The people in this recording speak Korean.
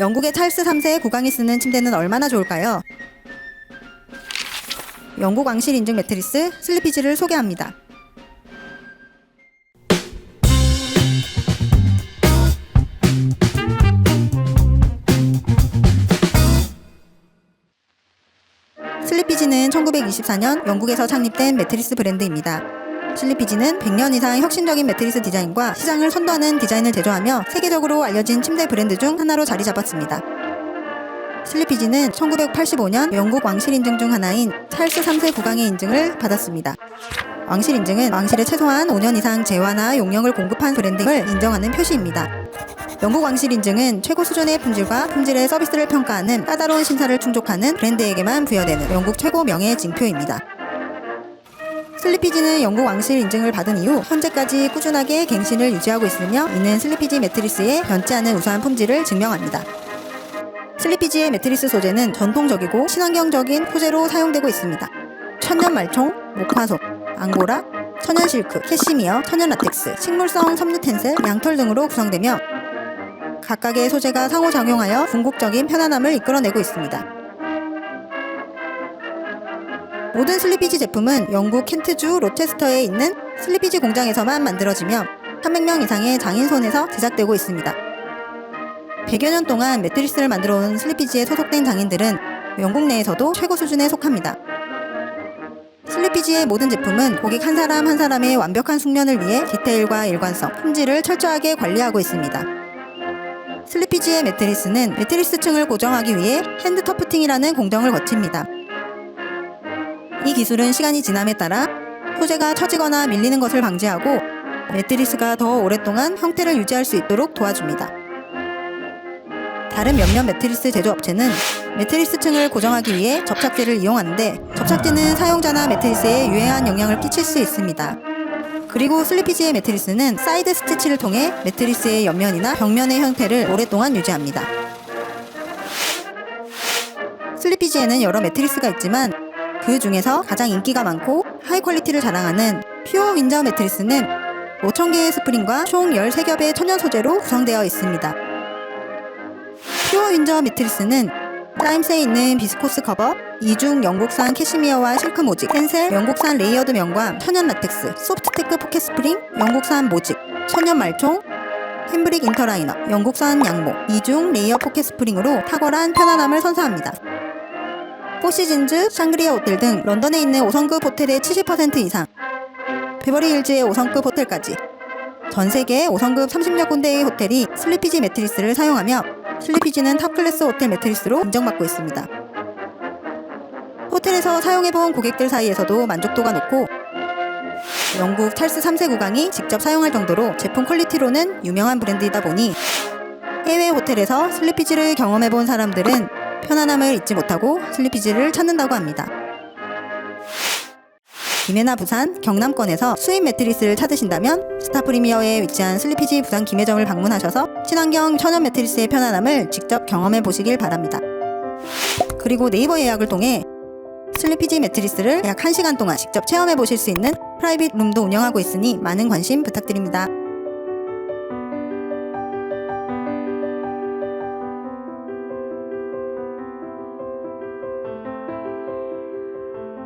영국의 찰스 3세 국왕이 쓰는 침대는 얼마나 좋을까요? 영국 왕실 인증 매트리스 슬리피지를 소개합니다. 슬리피지는 1924년 영국에서 창립된 매트리스 브랜드입니다. 슬리피지는 100년 이상 혁신적인 매트리스 디자인과 시장을 선도하는 디자인을 제조하며 세계적으로 알려진 침대 브랜드 중 하나로 자리 잡았습니다. 슬리피지는 1985년 영국 왕실 인증 중 하나인 찰스 3세 국왕의 인증을 받았습니다. 왕실 인증은 왕실에 최소한 5년 이상 재화나 용량을 공급한 브랜딩을 인정하는 표시입니다. 영국 왕실 인증은 최고 수준의 품질과 품질의 서비스를 평가하는 까다로운 심사를 충족하는 브랜드에게만 부여되는 영국 최고 명예 징표입니다. 슬리피지는 영국 왕실 인증을 받은 이후 현재까지 꾸준하게 갱신을 유지하고 있으며 이는 슬리피지 매트리스의 변치 않은 우수한 품질을 증명합니다. 슬리피지의 매트리스 소재는 전통적이고 친환경적인 소재로 사용되고 있습니다. 천연 말총, 목화속, 앙고라, 천연 실크, 캐시미어, 천연 라텍스, 식물성 섬유 텐셀, 양털 등으로 구성되며 각각의 소재가 상호작용하여 궁극적인 편안함을 이끌어내고 있습니다. 모든 슬리피지 제품은 영국 켄트주 로체스터에 있는 슬리피지 공장에서만 만들어지며 300명 이상의 장인 손에서 제작되고 있습니다. 100여 년 동안 매트리스를 만들어 온 슬리피지에 소속된 장인들은 영국 내에서도 최고 수준에 속합니다. 슬리피지의 모든 제품은 고객 한 사람 한 사람의 완벽한 숙면을 위해 디테일과 일관성, 품질을 철저하게 관리하고 있습니다. 슬리피지의 매트리스는 매트리스 층을 고정하기 위해 핸드 터프팅이라는 공정을 거칩니다. 이 기술은 시간이 지남에 따라 소재가 처지거나 밀리는 것을 방지하고 매트리스가 더 오랫동안 형태를 유지할 수 있도록 도와줍니다. 다른 몇몇 매트리스 제조업체는 매트리스 층을 고정하기 위해 접착제를 이용하는데 접착제는 사용자나 매트리스에 유해한 영향을 끼칠 수 있습니다. 그리고 슬리피지의 매트리스는 사이드 스티치를 통해 매트리스의 옆면이나 벽면의 형태를 오랫동안 유지합니다. 슬리피지에는 여러 매트리스가 있지만 그 중에서 가장 인기가 많고 하이 퀄리티를 자랑하는 퓨어 윈저 매트리스는 5,000개의 스프링과 총 13겹의 천연 소재로 구성되어 있습니다. 퓨어 윈저 매트리스는 타임스에 있는 비스코스 커버, 이중 영국산 캐시미어와 실크 모직, 텐셀, 영국산 레이어드 면과 천연 라텍스, 소프트테크 포켓 스프링, 영국산 모직, 천연 말총, 햄브릭 인터라이너, 영국산 양모, 이중 레이어 포켓 스프링으로 탁월한 편안함을 선사합니다. 포시즌즈, 샹그리아 호텔 등 런던에 있는 5성급 호텔의 70% 이상, 베버리 힐즈의 5성급 호텔까지 전 세계 5성급 30여 군데의 호텔이 슬리피지 매트리스를 사용하며 슬리피지는 탑클래스 호텔 매트리스로 인정받고 있습니다. 호텔에서 사용해본 고객들 사이에서도 만족도가 높고 영국 찰스 3세 국왕이 직접 사용할 정도로 제품 퀄리티로는 유명한 브랜드이다 보니 해외 호텔에서 슬리피지를 경험해본 사람들은 편안함을 잊지 못하고 슬리피지를 찾는다고 합니다. 김해나 부산, 경남권에서 수입 매트리스를 찾으신다면 스타 프리미어에 위치한 슬리피지 부산 김해점을 방문하셔서 친환경 천연 매트리스의 편안함을 직접 경험해 보시길 바랍니다. 그리고 네이버 예약을 통해 슬리피지 매트리스를 약 1시간 동안 직접 체험해 보실 수 있는 프라이빗 룸도 운영하고 있으니 많은 관심 부탁드립니다.